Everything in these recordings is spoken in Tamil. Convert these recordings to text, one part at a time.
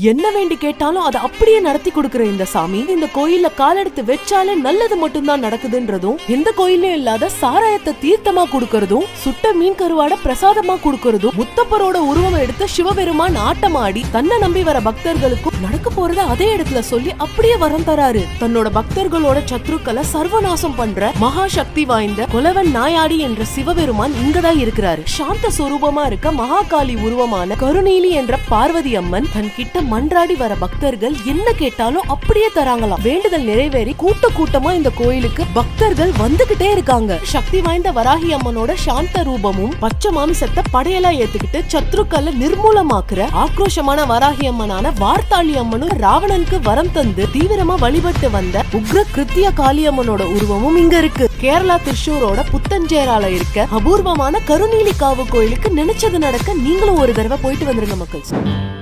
என்ன வேண்டி கேட்டாலும் அதை அப்படியே நடத்தி கொடுக்கிற இந்த சாமி இந்த கோயில்ல காலெடுத்து வச்சாலே நல்லது மட்டும்தான் நடக்குதுன்றதும் எந்த கோயிலும் இல்லாத சாராயத்தை தீர்த்தமா கொடுக்கறதும் சுட்ட மீன் கருவாட பிரசாதமா கொடுக்கறதும் முத்தப்பரோட உருவம் எடுத்து சிவபெருமான் ஆட்டமாடி தன்னை நம்பி வர பக்தர்களுக்கும் நடக்க போறத அதே இடத்துல சொல்லி அப்படியே வரம் தராரு. தன்னோட பக்தர்களோட சத்ருக்களை சர்வநாசம் பண்ற மகா சக்தி வாய்ந்த கொலவன் நாயாடி என்ற சிவபெருமான் இங்கதான் இருக்கிறாரு. சாந்த சுரூபமா இருக்க மகாகாளி உருவமான கருணீலி என்ற பார்வதி அம்மன் தன் கிட்ட மன்றாடி வர பக்தர்கள் என்ன கேட்டாலும் அப்படியே தராங்களாம். வேண்டுதல் நிறைவேறி கூட்ட கூட்டமா இந்த கோயிலுக்கு பக்தர்கள் வந்துகிட்டே இருக்காங்க. சக்தி வாய்ந்த வராகி அம்மனோட சாந்த ரூபமும் பச்சை மாமிசத்தை படையலா ஏத்துக்கிட்டு சத்ருக்களை நிர்மூலமாக்குற ஆக்ரோஷமான வராகி அம்மனான வார்த்தாளி அம்மனும் ராவணனுக்கு வரம் தந்து தீவிரமா வழிபட்டு வந்த உக்ர கிருத்திய காளியம்மனோட உருவமும் இங்க இருக்கு. கேரளா திருஷூரோட புத்தஞ்சேரால இருக்க அபூர்வமான கருநீலி காவு கோயிலுக்கு நினைச்சது நடக்க நீங்களும் ஒரு தடவை போயிட்டு வந்துருங்க மக்கள்.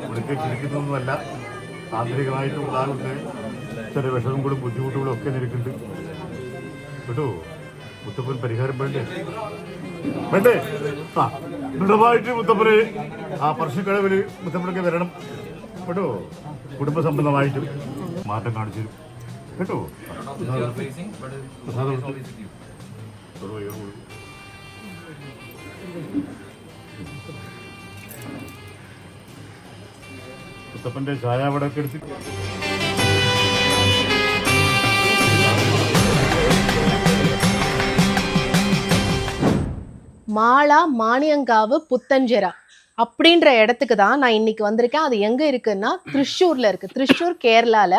ഇവിടേക്ക് ആന്തരികമായിട്ട് ഉണ്ടാകുന്ന ചില വിഷമങ്ങളും ബുദ്ധിമുട്ടുകളും ഒക്കെ നിൽക്കുന്നുണ്ട് കേട്ടോ? മുത്തപ്പൻ പരിഹാരം വേണ്ടേ? വേണ്ടേ? ആ ദൃഢമായിട്ട് മുത്തപ്പന് ആ പറശ്ശിക്കടവിൽ മുത്തപ്പനൊക്കെ വരണം. കേട്ടോ? കുടുംബസംബന്ധമായിട്ട് മാറ്റം കാണിച്ചു തരും കേട്ടോ പ്രസാദം കൊടുത്തു. തൊടുവോ, ഇങ്ങോട്ട് പോയി. മുത്തപ്പന്റെ ചായ അവിടെ ഒക്കെ എടുത്ത് மாலா மானியங்காவு புத்தஞ்செரா அப்படின்ற இடத்துக்கு தான் நான் இன்னைக்கு வந்திருக்கேன் அது எங்க இருக்குன்னா திருச்சூர்ல இருக்கு திருச்சூர் கேரளால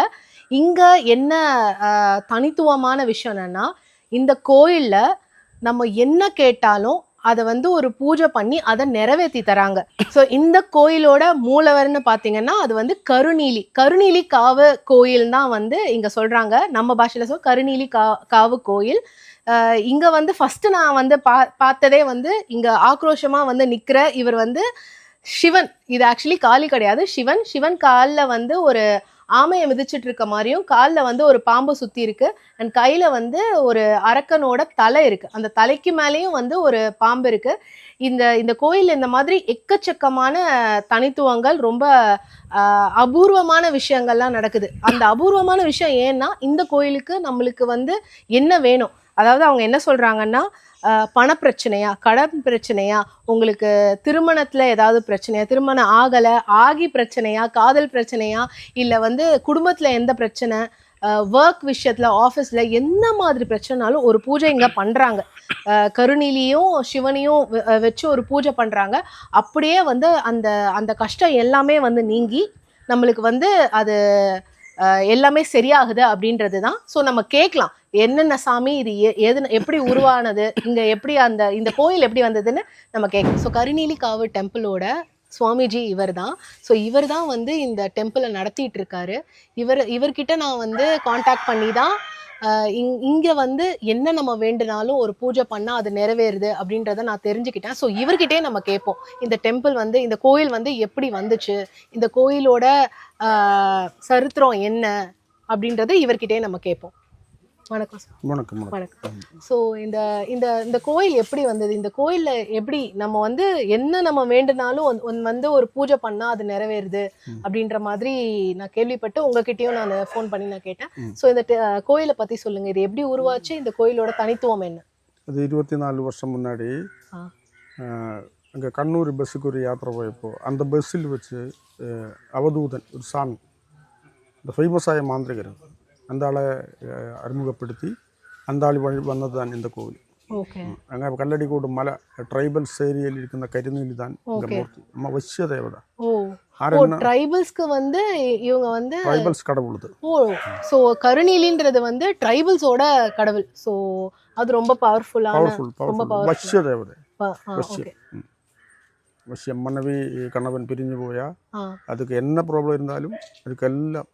இங்கே என்ன தனித்துவமான விஷயம் என்னென்னா இந்த கோயிலில் நம்ம என்ன கேட்டாலும் அதை வந்து ஒரு பூஜை பண்ணி அதை நிறைவேற்றி தராங்க. ஸோ இந்த கோயிலோட மூலவர்னு பார்த்தீங்கன்னா அது வந்து கருநீலி. கருநீலி காவு கோயில் தான் வந்து இங்கே சொல்கிறாங்க நம்ம பாஷையில் சொல் கருநீலி கா காவு கோயில். இங்கே வந்து ஃபஸ்ட்டு நான் வந்து பா பார்த்ததே வந்து இங்கே ஆக்ரோஷமாக வந்து நிற்கிற இவர் வந்து சிவன். இது ஆக்சுவலி காலி கிடையாது. சிவன். சிவன் காலில் வந்து ஒரு ஆமையை மிதிச்சிட்டு இருக்க மாதிரியும் காலில் வந்து ஒரு பாம்பு சுற்றி இருக்கு. அண்ட் கையில் வந்து ஒரு அரக்கனோட தலை இருக்கு. அந்த தலைக்கு மேலேயும் வந்து ஒரு பாம்பு இருக்கு. இந்த இந்த கோயில் இந்த மாதிரி எக்கச்சக்கமான தனித்துவங்கள் ரொம்ப அபூர்வமான விஷயங்கள்லாம் நடக்குது. அந்த அபூர்வமான விஷயம் ஏன்னா இந்த கோயிலுக்கு நம்மளுக்கு வந்து என்ன வேணும்? அதாவது அவங்க என்ன சொல்றாங்கன்னா பணப்பிரச்சனையா கடன் பிரச்சனையா உங்களுக்கு திருமணத்தில் ஏதாவது பிரச்சனையா திருமணம் ஆகலை ஆகி பிரச்சனையா காதல் பிரச்சனையா இல்லை வந்து குடும்பத்தில் எந்த பிரச்சனை ஒர்க் விஷயத்தில் ஆஃபீஸில் என்ன மாதிரி பிரச்சனைனாலும் ஒரு பூஜை இங்கே பண்ணுறாங்க கருணிலையும் சிவனையும் வச்சு ஒரு பூஜை பண்ணுறாங்க அப்படியே வந்து அந்த அந்த கஷ்டம் எல்லாமே வந்து நீங்கி நம்மளுக்கு வந்து அது எல்லாமே சரியாகுது அப்படின்றது தான் ஸோ நம்ம கேட்கலாம். என்னென்ன சாமி இது எ- எது எப்படி உருவானது இங்க எப்படி அந்த இந்த கோயில் எப்படி வந்ததுன்னு நம்ம கேட்கலாம். ஸோ கருநீலி காவு டெம்பிளோட சுவாமிஜி இவர் தான் ஸோ இவர் தான் வந்து இந்த டெம்பிளை நடத்திட்டு இருக்காரு இவர் இவர்கிட்ட நான் வந்து காண்டாக்ட் பண்ணி தான் இங்- இங்கே வந்து என்ன நம்ம வேண்டுனாலும் ஒரு பூஜை பண்ணால் அது நிறைவேறுது அப்படின்றத நான் தெரிஞ்சுக்கிட்டேன். ஸோ இவர்கிட்டே நம்ம கேட்போம். இந்த டெம்பிள் வந்து இந்த கோயில் வந்து எப்படி வந்துச்சு? இந்த கோயிலோட சரித்திரம் என்ன? அப்படின்றத இவர்கிட்டயே நம்ம கேட்போம். வணக்கம் சார். வணக்கம் வணக்கம். ஸோ இந்த இந்த இந்த கோயில் எப்படி வந்தது? இந்த கோயில்ல எப்படி நம்ம வந்து என்ன நம்ம வேண்டுனாலும் ஒன்- வந்து ஒரு பூஜை பண்ணா அது நிறைவேறுது அப்படின்ற மாதிரி நான் கேள்விப்பட்டு உங்ககிட்டயும் நான் ஃபோன் பண்ணி நான் கேட்டேன். ஸோ இந்த கோயிலை பத்தி சொல்லுங்க. இது எப்படி உருவாச்சு? இந்த கோயிலோட தனித்துவம் என்ன? அது இருபத்தி நாலு வருஷம் முன்னாடி. அங்கே கண்ணூர் பஸ்ஸுக்கு ஒரு யாத்திரை போயப்போ அந்த பஸ்ஸில் வச்சு அவதூதன் ஒரு சாமி இந்த ஃபேமஸாய மாந்திரிகர். அந்த அறிமுகப்படுத்தி அந்த ആൾ വഴി വന്നതാണ് എൻ്റെ കോവിൽ അങ്ങനെ കല്ലടിക്കോട് മല ട്രൈബൽസ് ഏരിയയിൽ ഇരിക്കുന്ന കരിനീലി താൻ വശ്യദേവത ட்ரைபல்ஸ்க்கு வந்து இவங்க வந்து ட்ரைபல்ஸ் கடவுள் ஓ ஸோ கருணீலின்றது வந்து ட்ரைபல்ஸோட கடவுள். ஸோ அது ரொம்ப பவர்ஃபுல்லான ரொம்ப വശ്യ ദേവത വശ്യം மனைவி கணவன் பிரிஞ்சு போயா அதுக்கு என்ன ப்ராப்ளம் இருந்தாலும் அதுக்கெல்லாம்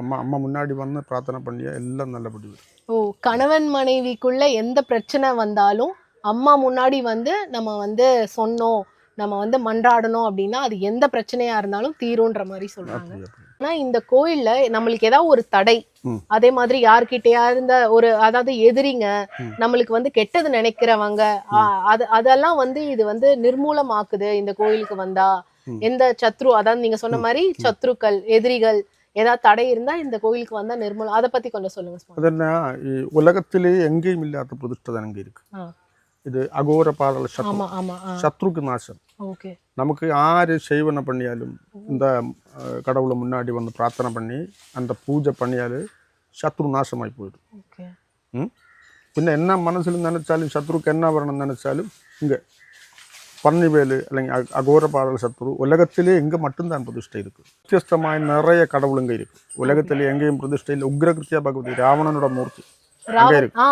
அம்மா அம்மா முன்னாடி வந்து பிரார்த்தனை பண்ணியா எல்லாம் நல்லபடி ஓ கணவன் மனைவிக்குள்ள எந்த பிரச்சனை வந்தாலும் அம்மா முன்னாடி வந்து நம்ம வந்து சொன்னோம் நம்ம வந்து மன்றாடணும் அப்படின்னா அது எந்த பிரச்சனையா இருந்தாலும் தீரும்ன்ற மாதிரி சொல்றாங்க. ஆனா இந்த கோயில்ல நம்மளுக்கு ஏதாவது ஒரு தடை. அதே மாதிரி யார்கிட்டயா இருந்த ஒரு அதாவது எதிரிங்க. நம்மளுக்கு வந்து கெட்டது நினைக்கிறவங்க அது அதெல்லாம் வந்து இது வந்து நிர்மூலமாக்குது இந்த கோயிலுக்கு வந்தா. எந்த சத்ரு அதாவது நீங்க சொன்ன மாதிரி சத்ருக்கள் எதிரிகள் ஏதாவது தடை இருந்தால் இந்த கோயிலுக்கு வந்தால் நிர்மூலம் அதை பற்றி கொஞ்சம் சொல்லுங்கள் அதென்ன உலகத்திலே எங்கேயும் இல்லாத பிரதிஷ்டை தான் இங்கே இருக்கு ഇത് അഘോരപാടുള്ള ശത്രു ശത്രുക്ക് നാശം നമുക്ക് ആര് സേവനം പണിയാലും എന്താ കടവുള മുന്നാടി വന്ന് പ്രാർത്ഥന പണി അന്ത പൂജ പണിയാൽ ശത്രു നാശമായി പോയിടും പിന്നെ എന്നാ മനസ്സിൽ നനച്ചാലും ശത്രുക്ക് എന്നാ വരണം നനച്ചാലും ഇങ്ങനെ பன்னிவேலு அல்லங்க அகோர பாரத சத்ரு உலகத்திலே எங்கே மட்டும்தான் பிரதிஷ்டை இருக்குது வித்தியஸ்தமாய் நிறைய கடவுளுங்க இருக்கு உலகத்திலே எங்கேயும் பிரதிஷ்டை இல்லை உக்ரகிருத்தியா பகவதி ராவணனோட மூர்த்தி அங்கே இருக்கு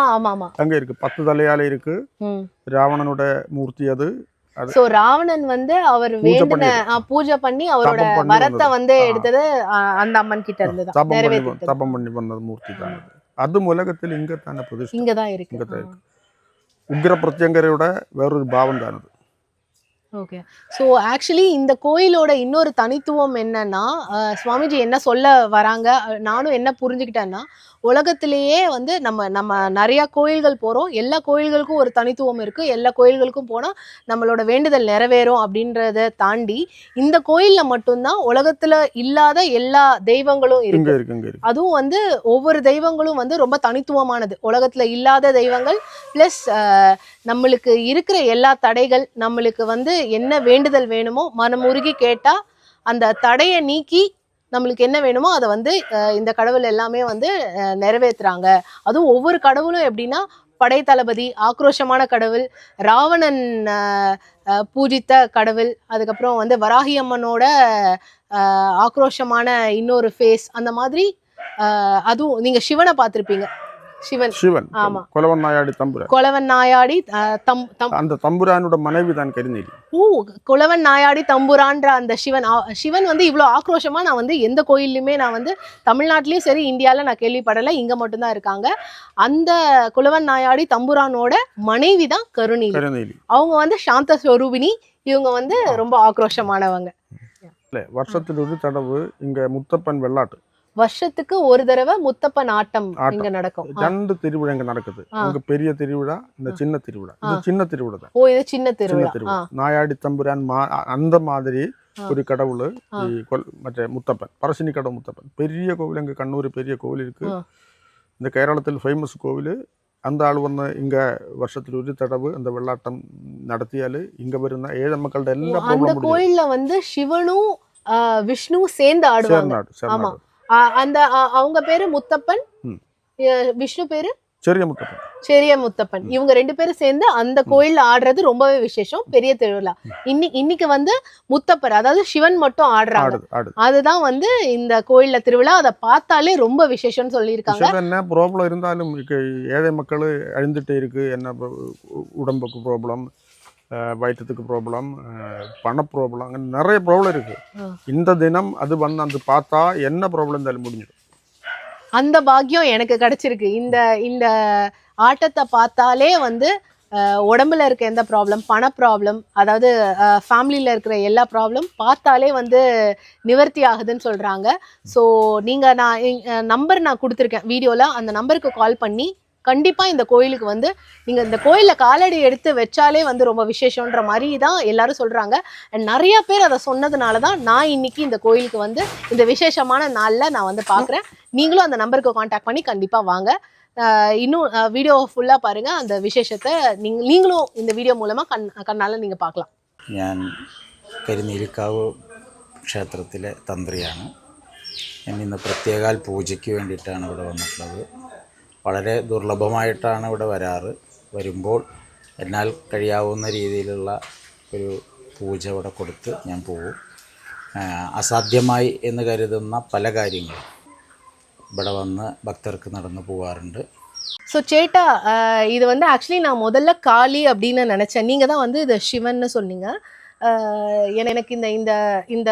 அங்கே இருக்கு பத்து தலையால இருக்கு ராவணனோட மூர்த்தி அது சோ ராவணன் வந்து அவர் வேண்டின பூஜை பண்ணி அவரோட வரத்தை வந்து எடுத்தது அந்த அம்மன் கிட்ட இருந்து தான் தபம் பண்ணி பண்ணது மூர்த்தி தான் அது உலகத்தில் இங்க தானே பிரதிஷ்டை இங்க தான் இருக்கு உக்ர பிரத்யங்கரோட வேறொரு பாவம் தானது ஓகே ஸோ ஆக்சுவலி இந்த கோயிலோட இன்னொரு தனித்துவம் என்னன்னா சுவாமிஜி என்ன சொல்ல வராங்க? நானும் என்ன புரிஞ்சுக்கிட்டேன்னா உலகத்திலேயே வந்து நம்ம நம்ம நிறையா கோயில்கள் போகிறோம் எல்லா கோயில்களுக்கும் ஒரு தனித்துவம் இருக்குது எல்லா கோயில்களுக்கும் போனால் நம்மளோட வேண்டுதல் நிறைவேறும் அப்படின்றத தாண்டி இந்த கோயிலில் மட்டும்தான் உலகத்தில் இல்லாத எல்லா தெய்வங்களும் இருக்கு. அதுவும் வந்து ஒவ்வொரு தெய்வங்களும் வந்து ரொம்ப தனித்துவமானது. உலகத்தில் இல்லாத தெய்வங்கள் ப்ளஸ் நம்மளுக்கு இருக்கிற எல்லா தடைகள் நம்மளுக்கு வந்து என்ன வேண்டுதல் வேணுமோ மனமுருகி கேட்டால் அந்த தடையை நீக்கி நம்மளுக்கு என்ன வேணுமோ அதை வந்து இந்த கடவுள் எல்லாமே வந்து நிறைவேற்றுறாங்க நிறைவேத்துறாங்க. அதுவும் ஒவ்வொரு கடவுளும் எப்படின்னா படை தளபதி ஆக்ரோஷமான கடவுள் ராவணன் பூஜித்த கடவுள் அதுக்கப்புறம் வந்து வராகி அம்மனோட ஆக்ரோஷமான இன்னொரு ஃபேஸ் அந்த மாதிரி அதுவும் நீங்கள் சிவனை பார்த்துருப்பீங்க. சிவன். சிவன். ஆமா. கொலவன் நாயாடி தம்புரான். கொலவன் நாயாடி தம் அந்த தம்புரானோட மனைவி தான் கருநீதி ஓ குலவன் நாயாடி தம்புரான்ற அந்த சிவன். சிவன் வந்து இவ்வளோ ஆக்ரோஷமா நான் வந்து எந்த கோயில்லையுமே நான் வந்து தமிழ்நாட்டிலயும் சரி இந்தியாவில் நான் கேள்விப்படலை. இங்க மட்டும்தான் இருக்காங்க. அந்த குலவன் நாயாடி தம்புரானோட மனைவி தான் கருணீதி அவங்க வந்து சாந்த ஸ்வரூபினி இவங்க வந்து ரொம்ப ஆக்ரோஷமானவங்க. இல்லை வருஷத்தில் ஒரு தடவை இங்கே முத்தப்பன் வெள்ளாட்டு. வருஷத்துக்கு ஒரு தடவை முத்தப்பன் ஆட்டம் இங்க நடக்கும். ரெண்டு திருவிழா இங்க நடக்குது. அங்க பெரிய திருவிழா இந்த சின்ன திருவிழா. இது சின்ன திருவிழா தான். ஓ இது சின்ன திருவிழா. நாயாடி தம்புரான் அந்த மாதிரி ഒരു കടവുള് ഈ മറ്റേ മുത്തപ്പൻ പറശ്ശിനി കടവ് മുത്തപ്പൻ പെരിയ കോവിൽ അങ്ങ് കണ്ണൂർ പെരിയ കോവിലിരിക്ക് இந்த கேரளத்தில் ஃபேமஸ் கோவில். அந்த ஆள் வந்து இங்கே വർഷത്തിൽ ഒരു തടവ് அந்த വെള്ളാട്ടം നടത്തിയാൽ இங்கே വരുന്ന ഏഴ് മക്കളുടെ എല്ലാ அந்த கோயிலில் வந்து சிவனும் விஷ்ணு சேர்ந்து ஆடுவாங்க. சேர்ந்து அந்த அவங்க பேரு முத்தப்பன் விஷ்ணு பேரு செரிய முத்தப்பன். செரிய முத்தப்பன். இவங்க ரெண்டு பேரும் சேர்ந்து அந்த கோயில்ல ஆடுறது ரொம்பவே விசேஷம். பெரிய திருவிழா. இன்னி இன்னைக்கு வந்து முத்தப்பர் அதாவது சிவன் மட்டும் ஆடுறாங்க. அதுதான் வந்து இந்த கோயில்ல திருவிழா. அதை பார்த்தாலே ரொம்ப விசேஷம்னு சொல்லியிருக்காங்க. என்ன? ப்ராப்ளம் இருந்தாலும் ஏழை மக்கள் அழிந்துட்டே இருக்கு. என்ன உடம்புக்கு ப்ராப்ளம் வயிற்றத்துக்கு ப்ராப்ளம் பண ப்ராப்ளம் அங்கே நிறைய ப்ராப்ளம் இருக்கு. ஆ. இந்த தினம் அது வந்து அந்த பார்த்தா என்ன ப்ராப்ளம் இருந்தாலும் முடிஞ்சிடும். அந்த பாக்கியம் எனக்கு கிடைச்சிருக்கு. இந்த இந்த ஆட்டத்தை பார்த்தாலே வந்து உடம்புல இருக்க எந்த ப்ராப்ளம் பண ப்ராப்ளம் அதாவது ஃபேமிலியில் இருக்கிற எல்லா ப்ராப்ளம் பார்த்தாலே வந்து நிவர்த்தி ஆகுதுன்னு சொல்கிறாங்க ஸோ நீங்கள் நான் நம்பர் நான் கொடுத்துருக்கேன். வீடியோவில் அந்த நம்பருக்கு கால் பண்ணி கண்டிப்பாக இந்த கோயிலுக்கு வந்து நீங்கள் இந்த கோயிலில் காலடி எடுத்து வச்சாலே வந்து ரொம்ப விசேஷன்ற மாதிரி தான் எல்லாரும் சொல்கிறாங்க அண்ட் நிறைய பேர் அதை சொன்னதுனால தான் நான் இன்னைக்கு இந்த கோயிலுக்கு வந்து இந்த விசேஷமான நாளில் நான் வந்து பார்க்குறேன் நீங்களும் அந்த நம்பருக்கு காண்டாக்ட் பண்ணி கண்டிப்பாக வாங்க ஆஹ் இன்னும் வீடியோ ஃபுல்லாக பாருங்கள் அந்த விசேஷத்தை நீங்க நீங்களும் இந்த வீடியோ மூலமாக கண் கண்ணால் நீங்கள் பார்க்கலாம் ഞാൻ കരിനീലിക്കാവ് ക്ഷേത്രത്തിലെ തന്ത്രിയാണ് ഞാൻ ഇന്ന് പ്രത്യേകാൽ പൂജയ്ക്ക് വേണ്ടിയിട്ടാണ് ഇവിടെ വന്നിട്ടുള്ളത് വളരെ ദുർലഭമായിട്ടാണ് ഇവിടെ വരാറ് വരുമ്പോൾ എന്നാൽ കഴിയാവുന്ന രീതിയിലുള്ള ഒരു പൂജ ഇവിടെ കൊടുത്ത് ഞാൻ പോകും ആ, അസാധ്യമായി എന്ന് കരുതുന്ന പല കാര്യങ്ങളും ഇവിടെ വന്ന് ഭക്തർക്ക് നടന്നു പോകാറുണ്ട് ஸோ சேட்டா ஆஹ் இது வந்து ஆக்சுவலி நான் முதல்ல காளி அப்படின்னு நினச்சேன் நீங்கள் தான் வந்து இது சிவன்னு சொன்னீங்க ஆஹ் என- எனக்கு இந்த இந்த இந்த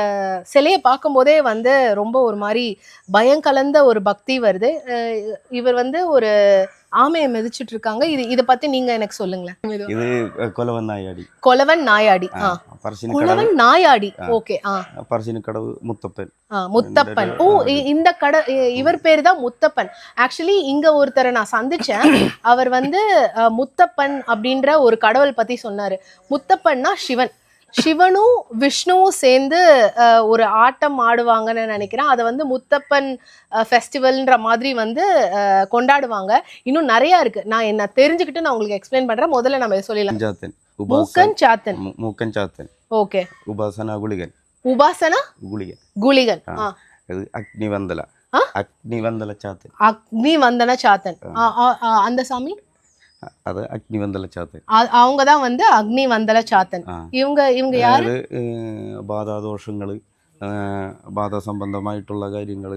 சிலையை பார்க்கும்போதே வந்து ரொம்ப ஒரு மாதிரி பயங்கலந்த ஒரு பக்தி வருது. இவர் வந்து ஒரு ஆமையை மிதிச்சுட்டு இருக்காங்க இது இதை பத்தி நீங்க எனக்கு சொல்லுங்களேன். இது கொலவன் நாயாடி. கொலவன் நாயாடி. கொலவன் நாயாடி. ஓகே பரிசின கடவு முத்தப்பன். முத்தப்பன். ஓ இந்த கட இவர் பேர் தான் முத்தப்பன். ஆக்சுவலி இங்க ஒருத்தரை நான் சந்திச்சேன். அவர் வந்து முத்தப்பன் அப்படின்ற ஒரு கடவுள் பத்தி சொன்னாரு. முத்தப்பன்னா சிவன். சிவனும் விஷ்ணுவும் சேர்ந்து ஒரு ஆட்டம் ஆடுவாங்கன்னு நினைக்கிறேன். அதை வந்து முத்தப்பன் ஃபெஸ்டிவல்ன்ற மாதிரி வந்து கொண்டாடுவாங்க. இன்னும் நிறைய இருக்கு. நான் என்ன தெரிஞ்சுக்கிட்டு நான் உங்களுக்கு எக்ஸ்பிளைன் பண்றேன். முதல்ல நம்ம சொல்லிடலாம். சாத்தன் மூக்கன் சாத்தன் மூக்கன் சாத்தன் ஓகே. உபாசனா குளிகன். உபாசனா? குளிகன். குளிகன். அக்னி வந்தல அக்னி வந்தல சாத்தன் அக்னி வந்தன சாத்தன் அந்த சாமி? അ- അത് അഗ്നിവന്ദല ചാത്തൻ அ- அவங்க தான் வந்து அக்னி வந்தல சாத்தன் ആ இவங்க இவங்க யாரு അതായത് ബാധാദോഷങ്ങൾ ബാധാസംബന്ധമായിട്ടുള്ള കാര്യങ്ങൾ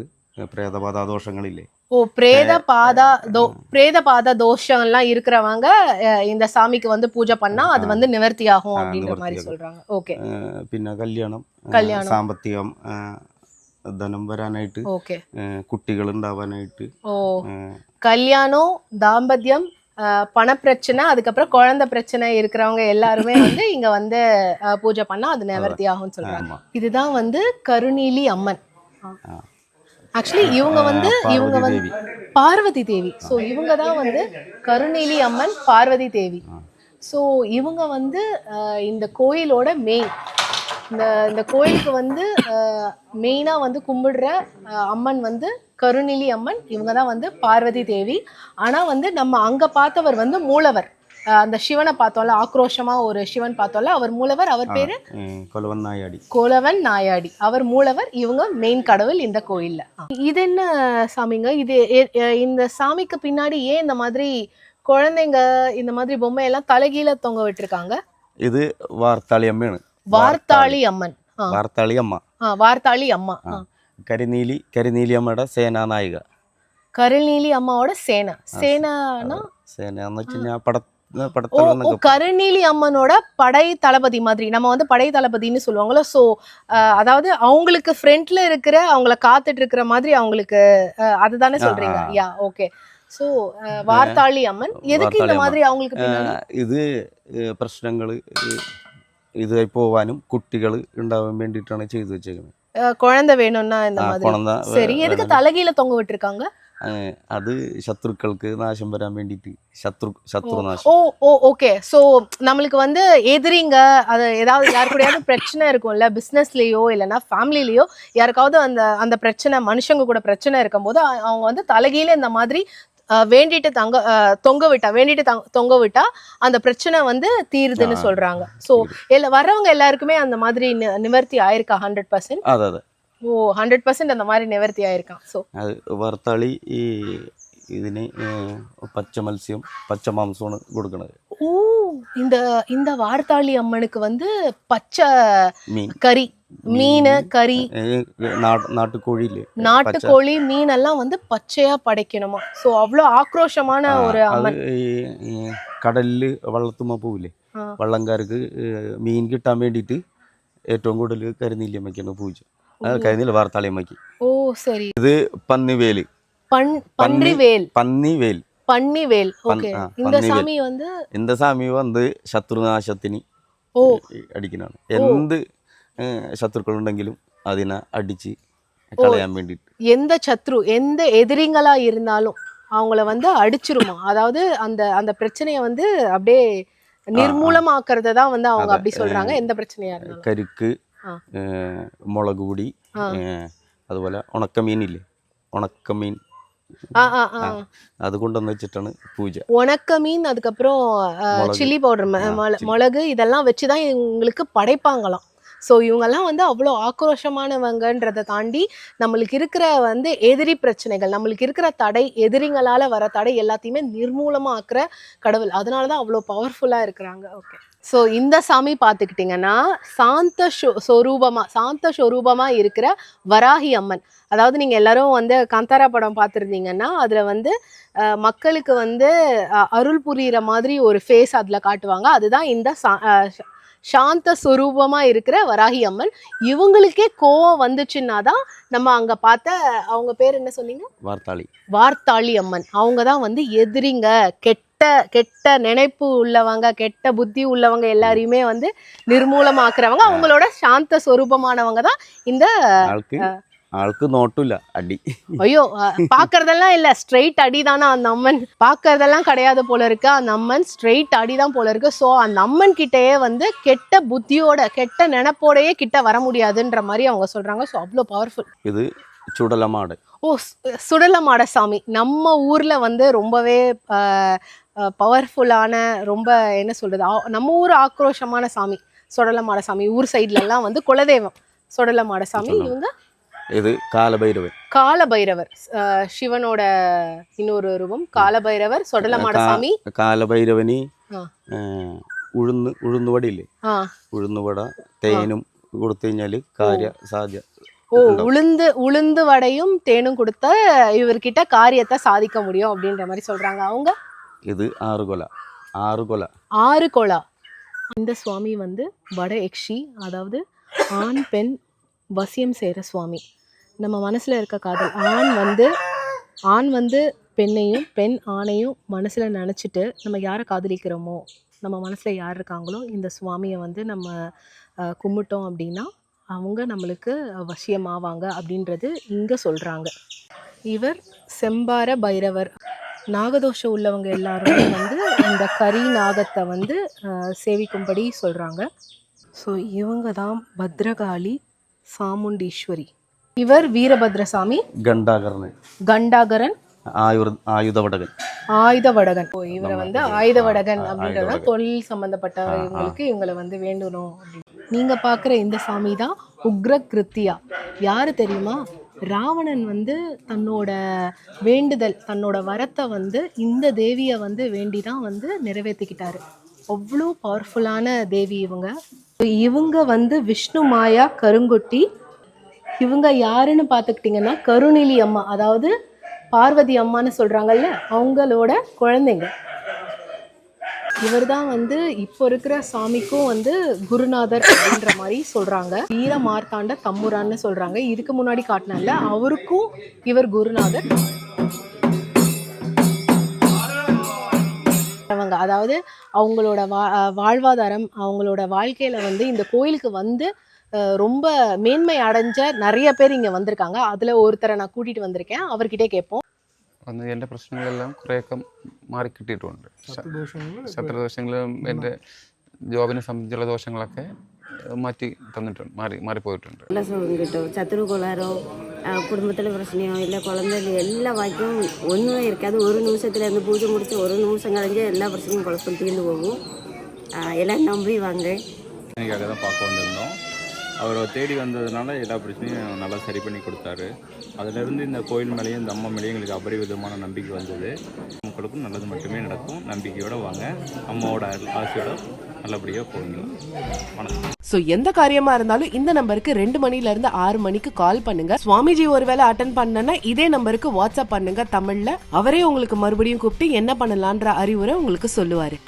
പ്രേതബാധാദോഷങ്ങളില്ലേ ஓ பிரேத பாதா தோ பிரேத பாத தோஷம் எல்லாம் இருக்கிறவங்க அஹ், இந்த சாமிக்கு வந்து பூஜை பண்ணா அது வந்து நிவர்த்தி ஆகும் ஆ, அப்படின்ற மாதிரி நிவர்த்தியாகும். சொல்றாங்க ஓகே ഏഹ് പിന്നെ കല്യാണം ഏഹ് കല്യാണം. സാമ്പത്തികം ഏഹ് ധനം വരാനായിട്ട് ஓகே കുട്ടികൾ ഉണ്ടാവാനായിട്ട് ஓ கல்யாணம் தாம்பத்தியம் அஹ், பணப்பிரச்சனை அதுக்கப்புறம் குழந்தை பிரச்சனை இருக்கிறவங்க எல்லாருமே வந்து இங்க வந்து பூஜை பண்ணா அது நிவர்த்தி ஆகும்னு சொல்றாங்க. இதுதான் வந்து கருநீலி அம்மன். ஆக்சுவலி இவங்க வந்து இவங்க வந்து. பார்வதி தேவி ஸோ இவங்க தான் வந்து கருநீலி அம்மன் பார்வதி தேவி. ஸோ இவங்க வந்து இந்த கோயிலோட மெயின் இந்த இந்த கோயிலுக்கு வந்து மெயினாக வந்து கும்பிடுற அம்மன் வந்து கருணிலி அம்மன் இவங்க தான் வந்து பார்வதி தேவி. ஆனால் வந்து நம்ம அங்கே பார்த்தவர் வந்து மூலவர். அந்த சிவனை பார்த்தோம்ல ஆக்ரோஷமா ஒரு சிவன் பார்த்தோம்ல அவர் மூலவர் அவர் பேரு கொலவன் நாயாடி. கொலவன் நாயாடி. அவர் மூலவர் இவங்க மெயின் கடவுள் இந்த கோயில்ல. இது என்ன சாமிங்க? இது இந்த சாமிக்கு பின்னாடி ஏன் இந்த மாதிரி குழந்தைங்க இந்த மாதிரி பொம்மை எல்லாம் தலைகீழ தொங்க விட்டுருக்காங்க? இது வார்த்தாளி அம்மன். வார்த்தாளி அம்மன். வார்த்தாளி அம்மா. வார்த்தாளி அம்மா. ஆ. കരിനീലി കരിനീലി അമ്മയുടെ സേനാനായിക கருநீலி அம்மாவோட சேனை சேனானா സേന എന്ന് വെച്ച് കഴിഞ്ഞാൽ പട ஓ പടത്തൽ ஓ എന്നൊക്കെ கருநீலி அம்மனோட படை தளபதி மாதிரி நம்ம வந்து படை தளபதின்னு சொல்லுவாங்களோ ஸோ அதாவது அவங்களுக்கு ஃப்ரண்ட்ல இருக்கிற அவங்கள காத்துட்டு இருக்கிற மாதிரி அவங்களுக்கு அஹ், அதுதானே ஆ, சொல்றீங்க ஆ. யா ஓகே ஸோ வார்த்தாளி அம்மன் எதுக்கு இந்த வார்த்தாளி மாதிரி அவங்களுக்கு பின்னாடி ഇത് പ്രശ്നങ്ങൾ ഇതായി പോവാനും കുട്ടികൾ ഉണ്ടാവാൻ വേണ്ടിയിട്ടാണ് ചെയ്തു വെച്ചേക്കുന്നത് அஹ், குழந்தை வேணும்னா இந்த ആ, மாதிரி കൊണന്ത വേ- சரி எதுக்கு വേണം. தலைகீழ தொங்க விட்டுருக்காங்க അങ്ങനെ അത് ശത്രുക്കൾക്ക് നാശം വരാൻ വേണ്ടിയിട്ട് ശത്രു ശത്രുനാശം ஓ ஓ ஓகே ஸோ நம்மளுக்கு வந்து எதிரிங்க அது ஏதாவது யாரு கூடயாவது பிரச்சனை இருக்கும்ல பிஸ்னஸ்லேயோ இல்லைன்னா ஃபேமிலிலேயோ யாருக்காவது அந்த அந்த பிரச்சனை மனுஷங்க கூட பிரச்சனை இருக்கும்போது அ- அவங்க வந்து தலைகீழ இந்த மாதிரி அஹ், வேண்டிட்டு தங்க அஹ், தொங்க விட்டா வேண்டிட்டு தங்க- தொங்க விட்டா அந்த பிரச்சனை வந்து தீருதுன்னு ஆ, சொல்றாங்க ஸோ எல்லா வர்றவங்க எல்லாருக்குமே அந்த மாதிரி நி- நிவர்த்தி ஆயிருக்கா ஹண்ட்ரட் பர்சன்ட் അതെ അതെ ஓ ஹண்ட்ரட் பர்சன்ட் அந்த மாதிரி நிவர்த்தி ஆயிருக்கான் ஸோ അത് വറുത്താളി ഈ ഇതിന് ഏഹ്, പച്ച മത്സ്യം പച്ച മാംസമാണ് കൊടുക്കണത് ஓ இந்த இந்த வார்த்தாளி அம்மனுக்கு வந்து பச்சை മീൻ கறி மீன் கறி ഏഹ്, നാട്ട് നാട്ടുകോഴിയില്ലേ நாட்டுக்கோழி மீன் எல்லாம் வந்து பச்சையா படைக்கணுமா சோ அவ்வளோ ஆக்ரோஷமான ആ, ஒரு അത് அம்மன் ഈ ഈ കടലില് വള്ളത്തുമ്മ പോവില്ലേ ആ. വള്ളംകാർക്ക് ഏഹ്, മീൻ കിട്ടാൻ വേണ്ടിയിട്ട് ഏറ്റവും കൂടുതൽ കരിനീലിയമ്മയ്ക്കാണ് പൂജ അത് കരിനീല വാർത്താളിയമ്മയ്ക്ക് ஓ சரி പന്നിവേല് பண் பன்றிவேல் പന്നിവേൽ பன்னிவேல் பன்- ஓகே ஆ, இந்த பன்னிவேல். சாமி வந்து இந்த சாமி வந்து ശത്രുനാശത്തിന് ഓ അടിക്കുന്നതാണ് എന്ത് ഏഹ്, ശത്രുക്കളുണ്ടെങ്കിലും അതിനെ അടിച്ച് കളയാൻ വേണ്ടിയിട്ട് எந்த சத்ரு எந்த எதிரிங்களா இருந்தாலும் அவங்கள வந்து அடிச்சிருமா அதாவது அந்த அந்த பிரச்சனையை வந்து அப்படியே நிர்மூலமாக்குறத தான் வந்து அவங்க അതെ, அப்படி சொல்றாங்க எந்த பிரச்சனையா இருந்தாலும் കരിക്ക് ആ. ഏഹ്, മുളക് പൊടി ആ. ഏഹ്, അതുപോലെ ഉണക്കമീനില്ലേ ഉണക്കമീൻ ஆ ஆ ஆ അത് കൊണ്ടുവന്ന് വെച്ചിട്ടാണ് പൂജ உணக்க மீன் அதுக்கப்புறம் மிளகு. சில்லி பவுடர் ஆ, chilli. மிளகு இதெல்லாம் வச்சு தான் இவங்களுக்கு படைப்பாங்களாம் ஸோ இவங்கெல்லாம் வந்து அவ்வளோ ஆக்ரோஷமானவங்கன்றதை தாண்டி நம்மளுக்கு இருக்கிற வந்து எதிரி பிரச்சனைகள் நம்மளுக்கு இருக்கிற தடை எதிரிங்களால் வர தடை எல்லாத்தையுமே நிர்மூலமாக ஆக்குற கடவுள். அதனால தான் அவ்வளோ பவர்ஃபுல்லாக இருக்கிறாங்க. ஓகே ஸோ இந்த சாமி பார்த்துக்கிட்டிங்கன்னா சாந்த ஸ்வரூபமாக சாந்த ஸ்வரூபமாக இருக்கிற வராகி அம்மன். அதாவது நீங்கள் எல்லாரும் வந்து காந்தாரா படம் பார்த்துருந்தீங்கன்னா அதில் வந்து மக்களுக்கு வந்து அருள் புரிகிற மாதிரி ஒரு ஃபேஸ் அதில் காட்டுவாங்க. அதுதான் இந்த சா- சாந்த சுரூபமாக இருக்கிற வராகி அம்மன் இவங்களுக்கே கோவம் வந்துச்சுன்னா தான் நம்ம அங்கே பார்த்த அவங்க பேர் என்ன சொன்னீங்க? வார்த்தாளி. வார்த்தாளி அம்மன் அவங்க தான் வந்து எதிரிங்க. கெட்ட கெட்ட நினைப்பு உள்ளவங்க கெட்ட புத்தி உள்ளவங்க எல்லாரையுமே வந்து நிர்மூலமாக்குறவங்க. அவங்களோட சாந்த சொரூபமானவங்க தான் இந்த ஆளுக்கு நோட்டும் அடி ஐயோ பாக்குறதெல்லாம் இல்ல ஸ்ட்ரெயிட் அடி தானா அந்த அம்மன் பாக்குறதெல்லாம் கிடையாது போல இருக்கு அந்த அம்மன் ஸ்ட்ரெயிட் அடிதான் போல இருக்கு சோ அந்த அம்மன் கிட்டயே வந்து கெட்ட புத்தியோட கெட்ட நினைப்போடையே கிட்ட வர முடியாதுன்ற மாதிரி அவங்க சொல்றாங்க சோ அவ்வளவு பவர்ஃபுல் இது சுடலமாடு ஓ சுடலமாட சாமி நம்ம ஊர்ல வந்து ரொம்பவே பவர்ஃபுல்லான ரொம்ப என்ன சொல்றது? நம்ம ஊர் ஆக்ரோஷமான சாமி சுடலமாட சாமி ஊர் சைட்லலாம் வந்து குலதெய்வம் சுடலமாட சாமி இவங்க ഇത് കാലഭൈരവൻ காலபைரவர் அஹ் சிவனோட இன்னொரு ரூபம் காலபைரவர் சொடலமாட കാ- சாமி കാലഭൈരവന് ആ. ഏഹ്, ഉഴുന്ന് ഉഴുന്നുവടയില്ലേ ஆ ഉഴുന്നുവട തേനും കൊടുത്തു കഴിഞ്ഞാൽ കാര്യ സാധ്യ ஓ உளுந்து உளுந்து வடையும் தேனும் கொடுத்த இவர்கிட்ட காரியத்தை சாதிக்க முடியும் அப்படின்ற மாதிரி சொல்றாங்க அவங்க ഇത് ആറുകൊല ആറുകൊല ஆறு கொலா இந்த சுவாமி வந்து வட எக்ஷி அதாவது ஆண் பெண் வசியம் செய்கிற சுவாமி நம்ம மனசில் இருக்க காதல். ஆண் வந்து ஆண் வந்து பெண்ணையும் பெண் ஆணையும் மனசில் நினச்சிட்டு நம்ம யாரை காதலிக்கிறோமோ நம்ம மனசில் யார் இருக்காங்களோ இந்த சுவாமியை வந்து நம்ம கும்பிட்டோம் அப்படின்னா அவங்க நம்மளுக்கு வசியமாவாங்க அப்படின்றது இங்கே சொல்கிறாங்க இவர் செம்பார பைரவர். நாகதோஷம் உள்ளவங்க எல்லாருமே வந்து இந்த கரி நாகத்தை வந்து சேவிக்கும்படி சொல்கிறாங்க ஸோ இவங்க தான் பத்ரகாளி சாமுண்டீஸ்வரி. இவர் வீரபத்ரசாமி கண்டாகரன். கண்டாகரன் ஆயுத வடகன் ஆயுத வடகன் இவரை வந்து ஆயுத வடகன் அப்படின்றத தொழில் சம்பந்தப்பட்ட இவங்களுக்கு இவங்களை வந்து வேண்டணும் நீங்க பாக்குற இந்த சாமி தான் உக்ர கிருத்தியா யாரு தெரியுமா? ராவணன் வந்து தன்னோட வேண்டுதல் தன்னோட வரத்தை வந்து இந்த தேவியை வந்து வேண்டிதான் வந்து நிறைவேற்றிக்கிட்டாரு அவ்வளோ பவர்ஃபுல்லான தேவி இவங்க. இவங்க வந்து விஷ்ணு மாயா கருங்குட்டி இவங்க யாருன்னு பார்த்துக்கிட்டிங்கன்னா கருணிலி அம்மா. அதாவது பார்வதி அம்மான்னு சொல்கிறாங்கல்ல அவங்களோட குழந்தைங்க. இவர்தான் வந்து இப்போ இருக்கிற சாமிக்கும் வந்து குருநாதர் அப்படின்ற மாதிரி சொல்றாங்க. வீர மார்த்தாண்ட தம்முரான்னு சொல்றாங்க. இதுக்கு முன்னாடி காட்டினால அவருக்கும் இவர் குருநாதர். அவங்க அதாவது அவங்களோட வா வாழ்வாதாரம் அவங்களோட வாழ்க்கையில வந்து இந்த கோயிலுக்கு வந்து ரொம்ப மேன்மை அடைஞ்ச நிறைய பேர் இங்க வந்திருக்காங்க அதுல ஒருத்தரை நான் கூட்டிட்டு வந்திருக்கேன் அவர்கிட்டே கேட்போம் വന്ന് എൻ്റെ പ്രശ്നങ്ങളെല്ലാം കുറേയൊക്കെ മാറിക്കിട്ടിയിട്ടുണ്ട് ശത്രുദോഷങ്ങളും എൻ്റെ ജോബിനെ സംബന്ധിച്ചുള്ള ദോഷങ്ങളൊക്കെ ഏഹ്, മാറ്റി തന്നിട്ടുണ്ട് മാറി മാറിപ്പോയിട്ടുണ്ട് நல்ல சுகம் கிட்டும் சத்துரு கோளாறோ குடும்பத்தில் பிரச்சனையோ இல்லை குழந்தைல எல்லா வாக்கியம் ஒன்றுமே இருக்காது ஒரு நிமிஷத்துல இருந்து பூஜை முடிச்சு ஒரு நிமிஷம் கழிஞ்சு எல்லா பிரச்சனையும் குழப்பம் தீர்ந்து போகும் ஆஹ் எல்லாம் நம்பி வாங்க எனக்காக தான் பார்க்க வந்திருந்தோம் அவரை தேடி வந்ததுனால எல்லா பிரச்சனையும் நல்லா சரி பண்ணி கொடுத்தாரு. அதிலிருந்து இந்த கோயில் மேலேயும் இந்த அம்மா மேலேயும் எங்களுக்கு அபரிவிதமான நம்பிக்கை வந்தது. மக்களுக்கும் நல்லது மட்டுமே நடக்கும். நம்பிக்கையோடு வாங்க. அம்மாவோட ஆசையோட நல்லபடியாக போகணும் வணக்கம். ஸோ எந்த காரியமா இருந்தாலும் இந்த நம்பருக்கு ரெண்டு மணில இருந்து ஆறு மணிக்கு கால் பண்ணுங்க. சுவாமிஜி ஒருவேளை அட்டன் பண்ணனா இதே நம்பருக்கு வாட்ஸ்அப் பண்ணுங்க. தமிழ்ல அவரே உங்களுக்கு மறுபடியும் கூப்பிட்டு என்ன பண்ணலான்ற அறிவுரை உங்களுக்கு சொல்லுவாரு.